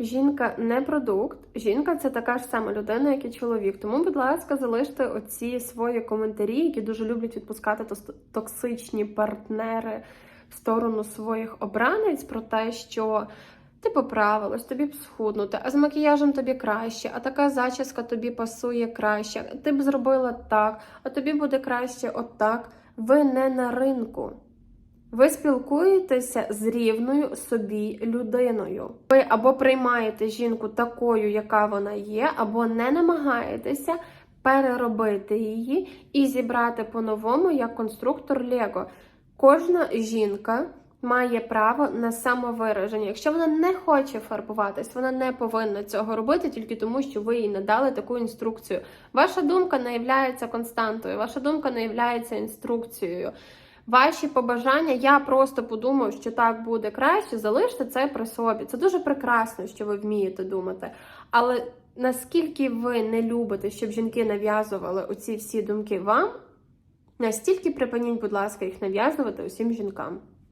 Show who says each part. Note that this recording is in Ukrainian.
Speaker 1: Жінка не продукт, жінка це така ж сама людина, як і чоловік. Тому, будь ласка, залиште оці свої коментарі, які дуже люблять відпускати токсичні партнери в сторону своїх обранець про те, що ти поправилась, тобі б схуднути, а з макіяжем тобі краще, а така зачіска тобі пасує краще. Ти б зробила так, а тобі буде краще отак. Ви не на ринку. Ви спілкуєтеся з рівною собі людиною. Ви або приймаєте жінку такою, яка вона є, або не намагаєтеся переробити її і зібрати по-новому як конструктор Лего. Кожна жінка має право на самовираження. Якщо вона не хоче фарбуватись, вона не повинна цього робити тільки тому, що ви їй надали таку інструкцію. Ваша думка не є константою, ваша думка не є інструкцією. Ваші побажання, я просто подумав, що так буде краще, залиште це при собі. Це дуже прекрасно, що ви вмієте думати. Але наскільки ви не любите, щоб жінки нав'язували оці всі думки вам, настільки припиніть, будь ласка, їх нав'язувати усім жінкам.